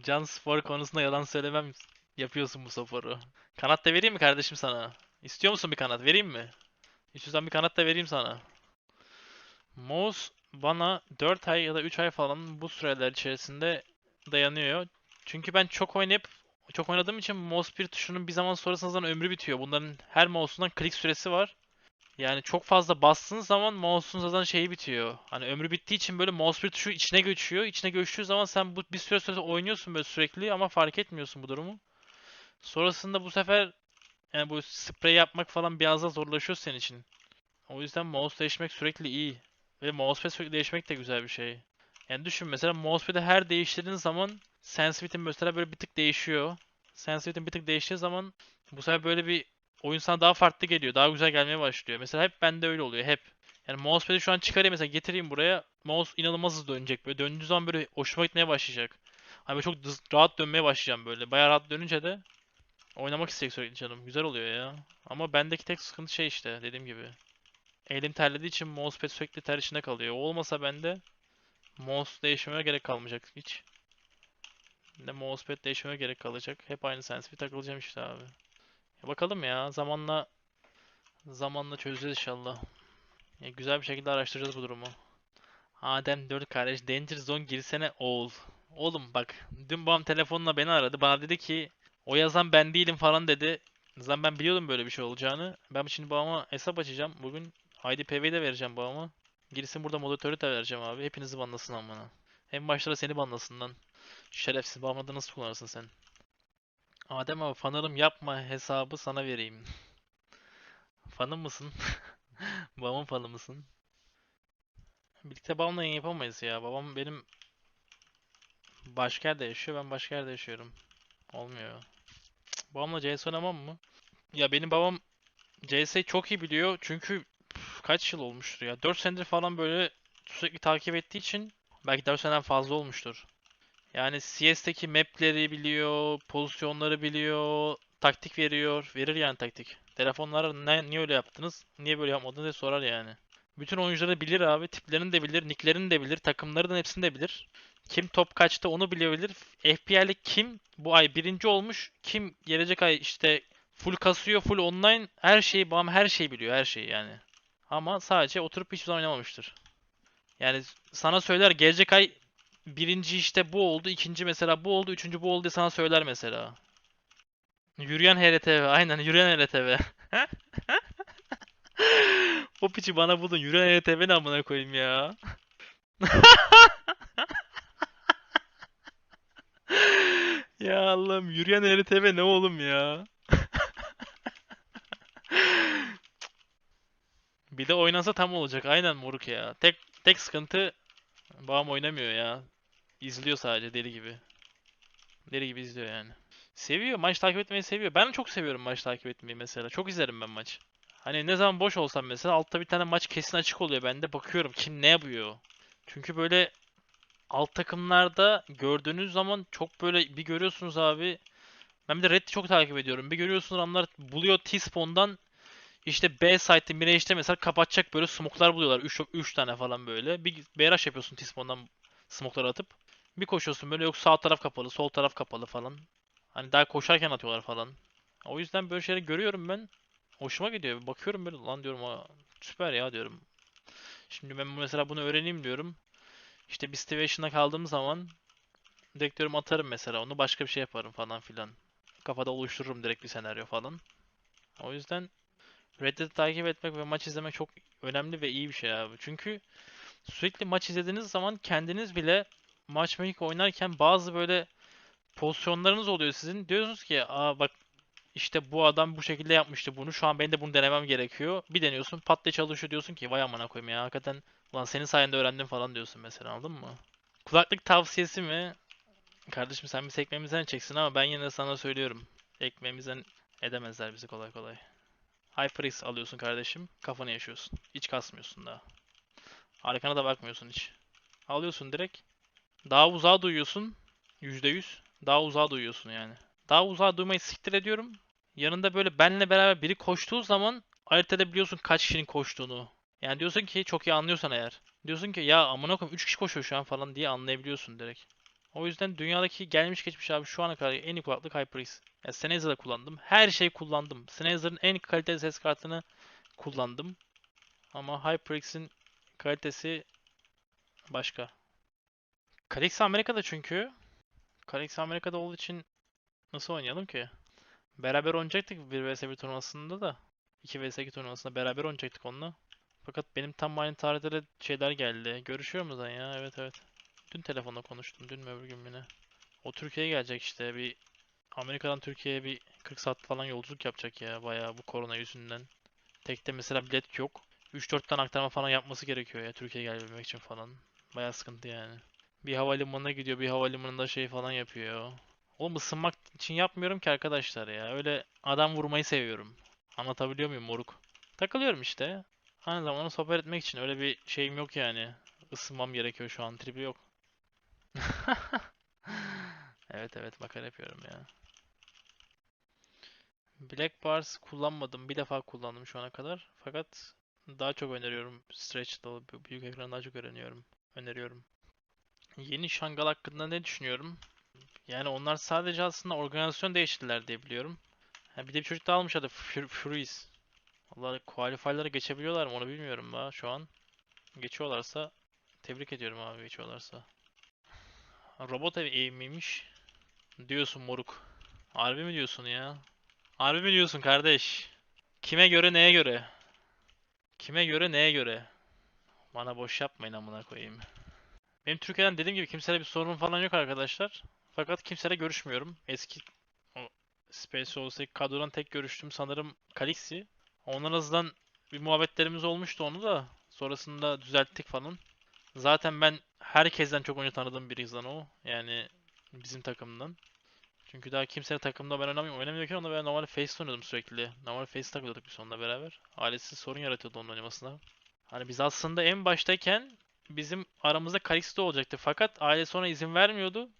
Can spor konusunda yalan söylemem yapıyorsun bu sporu. Kanat da vereyim mi kardeşim sana? İstiyor musun bir kanat? Vereyim mi? İstiyorsan bir kanat da vereyim sana. Mouse bana 4 ay ya da 3 ay falan bu süreler içerisinde dayanıyor. Çünkü ben çok oynayıp çok oynadığım için mouse bir tuşunun bir zaman sonrasında zaten ömrü bitiyor. Bunların her mouse'undan klik süresi var. Yani çok fazla bastığın zaman mouse'un zaten şeyi bitiyor. Hani ömrü bittiği için böyle mouse bir tuşu içine göçüyor. İçine göçtüğü zaman sen bu bir süre sonra oynuyorsun böyle sürekli ama fark etmiyorsun bu durumu. Sonrasında bu sefer yani bu sprey yapmak falan biraz daha zorlaşıyor senin için. O yüzden mouse değişmek sürekli iyi. Ve mousepad sürekli değişmek de güzel bir şey. Yani düşün mesela mousepad'i her değiştirdiğin zaman sensitivity'in mesela böyle bir tık değişiyor. Sensitivity'in bir tık değiştiği zaman bu sefer böyle bir oyun sana daha farklı geliyor. Daha güzel gelmeye başlıyor. Mesela hep bende öyle oluyor. Hep. Yani mousepad'i şu an çıkarayım mesela getireyim buraya. Mouse inanılmaz hızlı dönecek. Böyle döndüğü zaman böyle hoşuma gitmeye başlayacak. Hani çok rahat dönmeye başlayacağım böyle. Bayağı rahat dönünce de oynamak isteyecek sürekli canım. Güzel oluyor ya. Ama bendeki tek sıkıntı şey işte dediğim gibi. Elim terlediği için mousepad sürekli ter içinde kalıyor. O olmasa bende mouse değişmeme gerek kalmayacak hiç. Ne mousepad değişmeme gerek kalacak. Hep aynı sensitivity takılacağım işte abi. Bakalım ya zamanla zamanla çözeceğiz inşallah. Ya güzel bir şekilde araştıracağız bu durumu. Adem 4 kardeş Danger Zone girsene oğul. Oğlum bak dün babam telefonla beni aradı. Bana dedi ki o yazan ben değilim falan dedi. Zaten ben biliyordum böyle bir şey olacağını. Ben şimdi babama hesap açacağım. Bugün IDPV'yi de vereceğim babama. Girsin burada moderatörü de vereceğim abi. Hepinizi banlasın amına. En başta da seni banlasın lan. Şerefsiz babamı da nasıl kullanırsın sen? Adem abi fanarım yapma hesabı sana vereyim. Fanım mısın? Babamın fanı mısın? Birlikte babamla yayın yapamayız ya. Babam benim başka yerde yaşıyor. Ben başka yerde yaşıyorum. Olmuyor. Babamla CS oynamam mı? Ya benim babam CS'yi çok iyi biliyor. Çünkü kaç yıl olmuştur ya. 4 senedir falan böyle sürekli takip ettiği için belki 4 seneden fazla olmuştur. Yani CS'teki map'leri biliyor, pozisyonları biliyor, taktik veriyor. Verir yani taktik. Telefonlara ne, niye öyle yaptınız, niye böyle yapmadınız diye sorar yani. Bütün oyuncuları bilir abi. Tiplerini de bilir, nicklerini de bilir, takımlarının hepsini de bilir. Kim top kaçtı onu bilebilir. FPL'lik kim bu ay birinci olmuş, kim gelecek ay işte full kasıyor, full online her şeyi, babam her şeyi biliyor, her şeyi yani. Ama sadece oturup hiçbir zaman oynamamıştır. Yani sana söyler gelecek ay birinci işte bu oldu, ikinci mesela bu oldu, üçüncü bu oldu diye sana söyler mesela. Yürüyen HRTV, aynen yürüyen HRTV. O piçi bana buldun, yürüyen HRTV ne amına koyayım ya. Ya Allah'ım yürüyen HRTV ne oğlum ya? Bir de oynansa tam olacak. Aynen moruk ya. Tek tek sıkıntı babam oynamıyor ya. İzliyor sadece deli gibi. Deli gibi izliyor yani. Seviyor. Maç takip etmeyi seviyor. Ben çok seviyorum maç takip etmeyi mesela. Çok izlerim ben maç. Hani ne zaman boş olsam mesela altta bir tane maç kesin açık oluyor bende. Bakıyorum kim ne yapıyor. Çünkü böyle alt takımlarda gördüğünüz zaman çok böyle bir görüyorsunuz abi. Ben bir de Red'i çok takip ediyorum. Bir görüyorsunuz adamlar buluyor T-Spawn'dan işte B site'de Mirage'de mesela kapatacak böyle smoke'lar buluyorlar. 3 3 tane falan böyle. Bir BRH yapıyorsun T-Spawn'dan smoke'ları atıp. Bir koşuyorsun böyle yok sağ taraf kapalı, sol taraf kapalı falan. Hani daha koşarken atıyorlar falan. O yüzden böyle şeyleri görüyorum ben. Hoşuma gidiyor. Bakıyorum böyle lan diyorum "Aa, süper ya diyorum. Şimdi ben mesela bunu öğreneyim diyorum. İşte bir situation'da kaldığım zaman direkt diyorum atarım mesela onu başka bir şey yaparım falan filan. Kafada oluştururum direkt bir senaryo falan. O yüzden Reddit'i takip etmek ve maç izlemek çok önemli ve iyi bir şey abi. Çünkü sürekli maç izlediğiniz zaman kendiniz bile matchmaking oynarken bazı böyle pozisyonlarınız oluyor sizin. Diyorsunuz ki aa bak işte bu adam bu şekilde yapmıştı bunu. Şu an benim de bunu denemem gerekiyor. Bir deniyorsun pat diye çalışıyor diyorsun ki vay amına koyayım ya hakikaten ulan senin sayende öğrendim falan diyorsun mesela anladın mı? Kulaklık tavsiyesi mi? Kardeşim sen biz ekmeğimizden çeksin ama ben yine de sana söylüyorum. Ekmeğimizden edemezler bizi kolay kolay. HyperX alıyorsun kardeşim. Kafanı yaşıyorsun. Hiç kasmıyorsun daha. Arkana da bakmıyorsun hiç. Alıyorsun direkt. Daha uzağa duyuyorsun. %100. Daha uzağa duyuyorsun yani. Daha uzağa duymayı siktir ediyorum. Yanında böyle benle beraber biri koştuğu zaman ayırt edebiliyorsun kaç kişinin koştuğunu. Yani diyorsun ki çok iyi anlıyorsan eğer. Diyorsun ki ya amına koyayım 3 kişi koşuyor şu an falan diye anlayabiliyorsun direkt. O yüzden dünyadaki gelmiş geçmiş abi şu ana kadar en iyi kulaklık HyperX. Ya Sennheiser'da kullandım. Her şeyi kullandım. Sennheiser'ın en kaliteli ses kartını kullandım. Ama HyperX'in kalitesi başka. Kalix Amerika'da çünkü. Kalix Amerika'da olduğu için nasıl oynayalım ki? Beraber oynayacaktık 1 vs 1 turnuvasında da. 2 vs 2 turnuvasında beraber oynayacaktık onunla. Fakat benim tam aynı tarihlere şeyler geldi. Görüşüyor muyuz lan ya? Evet evet. Dün telefonda konuştum. Dün mü öbür gün mü ne? O Türkiye'ye gelecek işte. Bir Amerika'dan Türkiye'ye bir 40 saat falan yolculuk yapacak ya. Bayağı bu korona yüzünden. Tekte mesela bilet yok. 3-4 tane aktarma falan yapması gerekiyor ya Türkiye'ye gelebilmek için falan. Bayağı sıkıntı yani. Bir havalimanına gidiyor, bir havalimanında şey falan yapıyor. Oğlum ısınmak için yapmıyorum ki arkadaşlar ya. Öyle adam vurmayı seviyorum. Anlatabiliyor muyum moruk? Takılıyorum işte. Aynı zamanda sohbet etmek için öyle bir şeyim yok yani. Isınmam gerekiyor şu an. Tribi yok. Evet evet makara yapıyorum ya. Black Bars kullanmadım. Bir defa kullandım şu ana kadar. Fakat daha çok öneriyorum. Stretch'lı büyük ekran daha çok öğreniyorum. Öneriyorum. Yeni Şangal hakkında ne düşünüyorum? Yani onlar sadece aslında organizasyon değiştirdiler diye biliyorum. Ha, bir de bir çocuk daha almış adı Furies. Vallahi qualify'lara geçebiliyorlar mı onu bilmiyorum daha şu an. Geçiyorlarsa tebrik ediyorum abi geçiyorlarsa. Robot ev eğimiymiş. Diyorsun moruk. Harbi mi diyorsun ya? Harbi mi diyorsun kardeş? Kime göre neye göre? Kime göre neye göre? Bana boş yapmayın amına koyayım. Benim Türkiye'den dediğim gibi kimseyle bir sorunum falan yok arkadaşlar. Fakat kimseyle görüşmüyorum. Eski o Space Souls'taki kadrodan tek görüştüğüm sanırım Kalixi. Ondan azından bir muhabbetlerimiz olmuştu onu da. Sonrasında düzelttik falan. Zaten ben herkesten çok önce tanıdığım lan o. Yani bizim takımdan. Çünkü daha kimsenin takımda ben oynamıyorum. Oynamıyorken onda ben normal Face oynuyordum sürekli. Normal Face takılıyorduk biz onunla beraber. Ailesi sorun yaratıyordu onun oynamasına. Hani biz aslında en baştayken bizim aramızda Kalix'te olacaktı. Fakat aile sonra izin vermiyordu.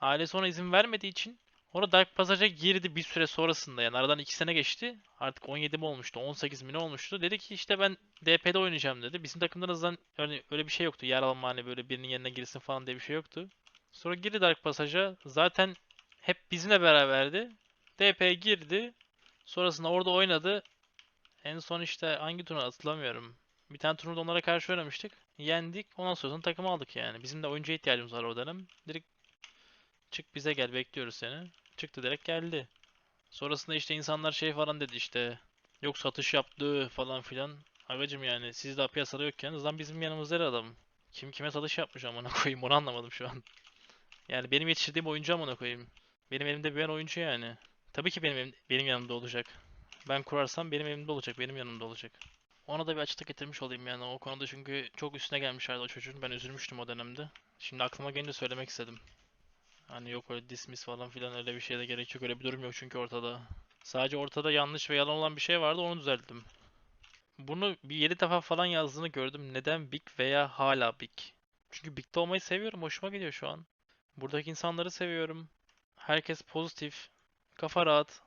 Aile sonra izin vermediği için orada Dark Passage'a girdi bir süre sonrasında. Yani aradan 2 sene geçti. Artık 17 mi olmuştu, 18 mi ne olmuştu. Dedi ki işte ben DP'de oynayacağım dedi. Bizim takımda azından öyle, öyle bir şey yoktu. Yer alma hani böyle birinin yerine girsin falan diye bir şey yoktu. Sonra girdi Dark Passage'a. Zaten hep bizimle beraberdi. DP girdi. Sonrasında orada oynadı. En son işte hangi turnuva hatırlamıyorum. Bir tane turnuvada onlara karşı oynamıştık. Yendik. Ondan sonra takımı aldık yani. Bizim de oyuncuya ihtiyacımız var o dönem. Direkt çık bize gel bekliyoruz seni. Çıktı direkt geldi. Sonrasında işte insanlar şey falan dedi işte. Yok satış yaptı falan filan. Agacım yani siz daha piyasada yokken zaten bizim yanımızda adam. Kim kime satış yapmış amına koyayım onu anlamadım şu an. Yani benim yetiştirdiğim oyuncu amına koyayım. Benim elimde büyüyen oyuncu yani. Tabii ki benim benim yanımda olacak. Ben kurarsam benim elimde olacak, benim yanımda olacak. Ona da bir açıklık getirmiş olayım yani o konuda çünkü çok üstüne gelmişlerdi o çocuğun. Ben üzülmüştüm o dönemde. Şimdi aklıma gelince söylemek istedim. Hani yok öyle dismiss falan filan öyle bir şeye de gerek yok. Öyle bir durum yok çünkü ortada. Sadece ortada yanlış ve yalan olan bir şey vardı onu düzelttim. Bunu bir 7 defa falan yazdığını gördüm. Neden Big veya hala Big? Çünkü Big'de olmayı seviyorum. Hoşuma gidiyor şu an. Buradaki insanları seviyorum. Herkes pozitif. Kafa rahat.